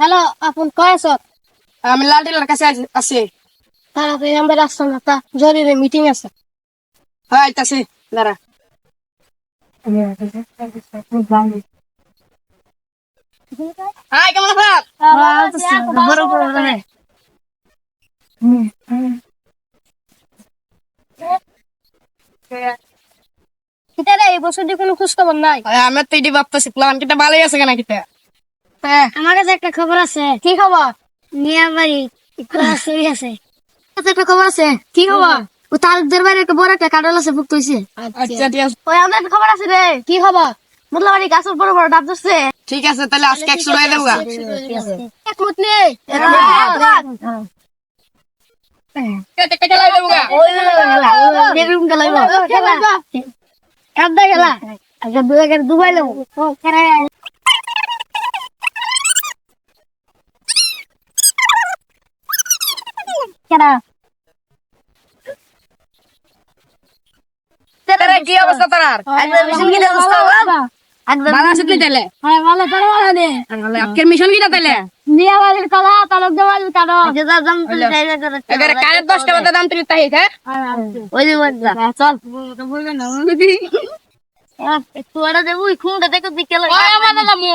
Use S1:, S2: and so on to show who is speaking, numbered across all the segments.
S1: Hello আপন কয় আছো?
S2: আমি লাল টিলার কাছে আছি-
S1: তাড়াতাড়ি আমরা আসছো না তা জরুরি মিটিং আছে।
S2: হ্যাঁ আইতাছি দাঁড়া। হাই কেমন আছেন
S1: কিতা রে এই বছর দিয়ে কোনো খোঁজ খবর নাই
S2: আমি তো এটি ভাবতেছি প্ল্যান কিটা ভালোই আছে কেনা কিটা হ্যাঁ
S1: আমার কাছে একটা খবর আছে। কি খবর? মিয়া বাড়ি একটু চুরি আছে। একটা খবর আছে। কি খবর? ও তালুকদের বাড়ি একটা বড় একটা কাঁঠাল আছে ভুক্ত হয়েছে
S2: আচ্ছা। ঠিক আছে।
S1: ওই আমাদের একটা খবর আছে রে। কি খবর? মোদলা বাড়ি গাছের বড় বড় ডাব ধরছে।
S2: ঠিক আছে তাহলে আজকে একশো টাকা দেবো
S1: নেই।
S2: কেটে তারা কি অবস্থা তার ভালো
S1: হ্যাঁ ভালো তারা ভালো নে
S2: আজকের মিশন কিটা তাহলে?
S1: মিয়া বাড়ির কথা তালক দেওয়ালির কারও
S2: এবারে কানের দশটা মতো দাম তুই তাই হ্যাঁ?
S1: ওই যে বললা চল। তুয়ারা দেবো খুঁড়ে দেখো
S2: আমার মো।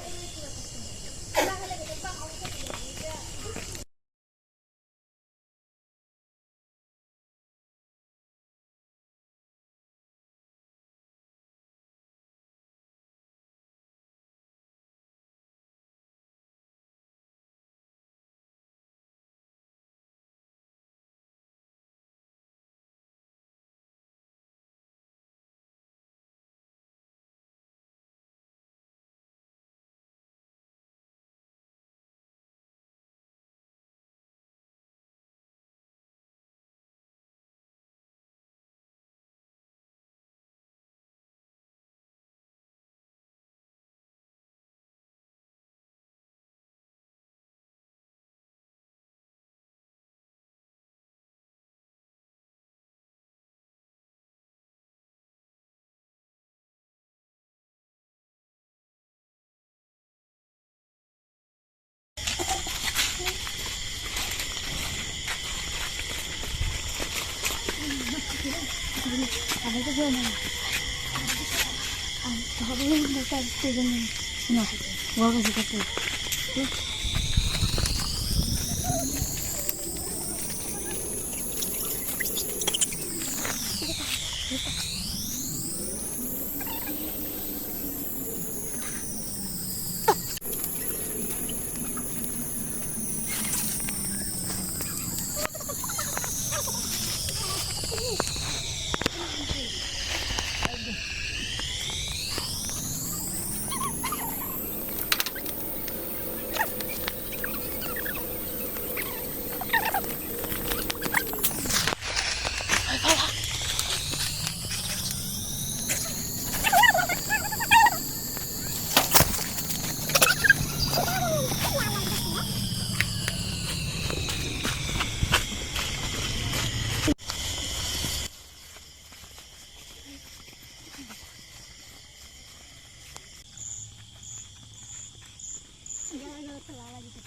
S2: হবে না
S1: pelala gitu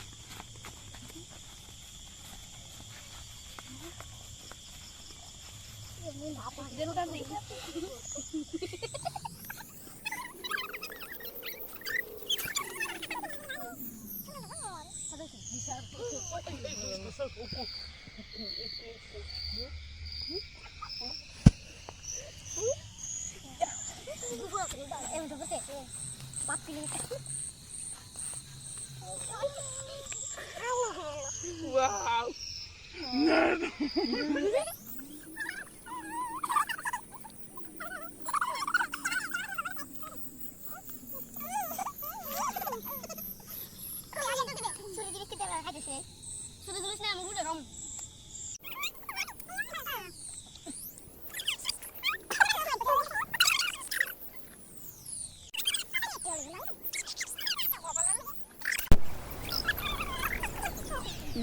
S2: Dia bukan sih.
S1: Em udah Uau! Nada!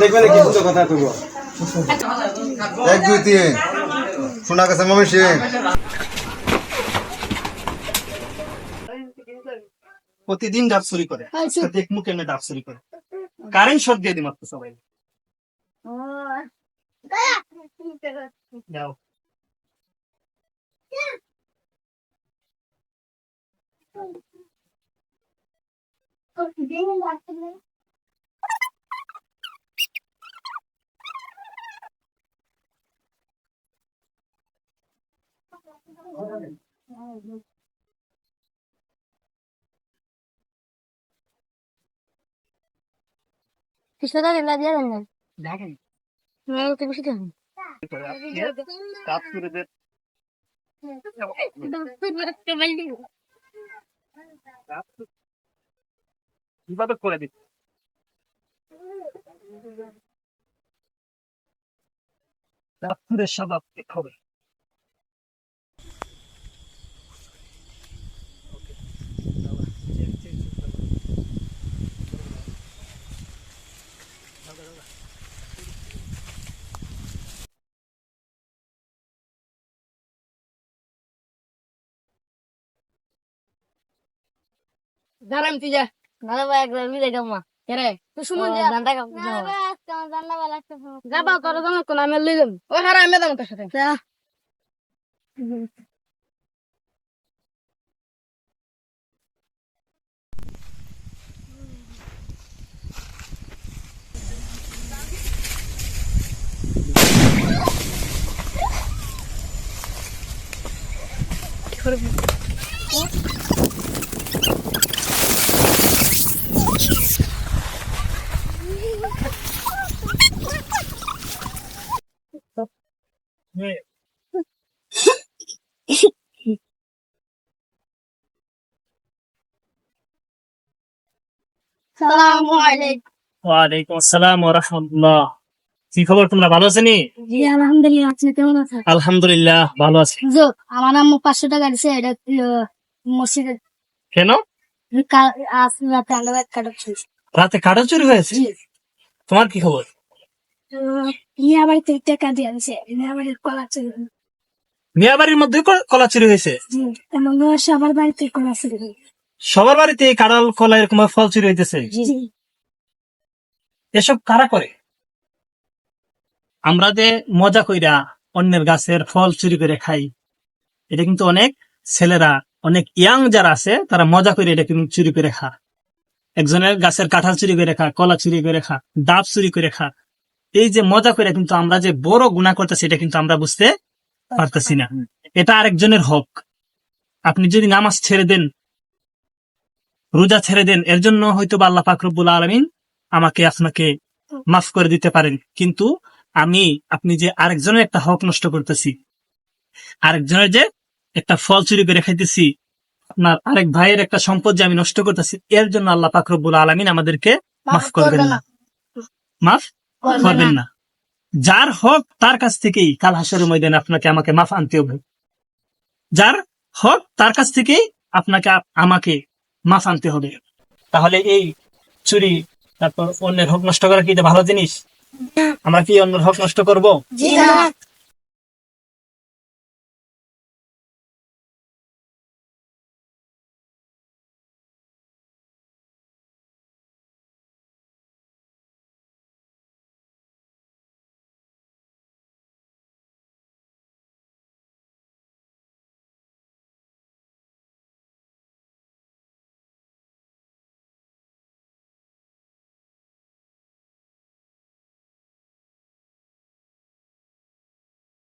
S3: দেখবেন কি সুন্দর কথা কইব এক দুই তিন শোনা গেছে মমি সিং
S4: প্রতিদিন ডাব চুরি করে। দেখমু কেমনে ডাব চুরি করে কারেন্ট শর্ট দিয়ে দিই মাত্র সবাই যাও।
S1: কিসটা দিলা দিয়া দেন
S4: দেখেন
S1: না তো বেশি দেন
S4: ডাব চুরি দে ডাব চুরি- কীভাবে করে দিচ্ছে চুরের স্বভাব হবে
S2: দাঁড়াম তুই যা।
S1: না ভাই একবার মিলে গামা
S2: কেরে তুই সুমন যা।
S1: জানটা গাম
S2: যাবা তোর জানো কোন আমি লই যাম ও হারা আমি যাম তোর সাথে।
S1: সালামু আলাইকুম
S4: ওয়ালাইকুম আসসালাম ওয়া রাহমাতুল্লাহ। কি খবর তোমরা ভালো আছেনি?
S1: জি আলহামদুলিল্লাহ আপনি কেমন আছেন?
S4: আলহামদুলিল্লাহ ভালো আছি।
S1: জো আমার আম্মু পাঁচশো টাকা দিছে এটা মসজিদে।
S4: কেন?
S1: আজ রাতে আলো কাটা ছিল
S4: রাতে কাটা চুরি হয়েছে? তোমার কি খবর?
S1: ইয়া বাড়িতে টাকা দিয়ে দিছে ইয়া বাড়ির কলা
S4: মিয়া বাড়ির মধ্যে কলা চুরি হয়েছে?
S1: জি সবার বাড়িতে কলা ছিল
S4: সবার বাড়িতে কাঁড়াল কলা এরকম ফল চুরি হইতেছে। এসব কারা করে? আমরা যে মজা কইরা অন্যের গাছের ফল চুরি করে খাই এটা কিন্তু অনেক ছেলেরা অনেক ইয়াং যারা আছে তারা মজা করে এটা কিন্তু চুরি করে খা। একজনের গাছের কাঁঠাল চুরি করে খা কলা চুরি করে খা ডাব চুরি করে খা। এই যে মজা করে কিন্তু আমরা যে বড় গুণা করতেছি এটা কিন্তু আমরা বুঝতে পারতেছি না। এটা আরেকজনের হক। আপনি যদি নামাজ ছেড়ে দেন রোজা ছেড়ে দেন এর জন্য হয়তো বা আল্লাহ পাকরবুল আলমিন আমাকে আপনাকে মাফ করে দিতে পারেন। কিন্তু আমি আপনি যে আরেকজনের একটা হক নষ্ট করতেছি আরেকজনের যে একটা ফল চুরি করে খাইতেছি আপনার আরেক ভাইয়ের একটা সম্পদ যে আমি নষ্ট করতেছি এর জন্য আল্লাহ পাকরবুল আলমিন আমাদেরকে মাফ করবেন না। মাফ করবেন না। যার হক তার কাছ থেকেই কাল হাসের ময়দানে আপনাকে আমাকে মাফ আনতে হবে। যার হক তার কাছ থেকেই আপনাকে আমাকে মাফ আনতে হবে। তাহলে এই চুরি তারপর অন্যের হক নষ্ট করা কি ভালো জিনিস? আমরা কি অন্যের হক নষ্ট করব?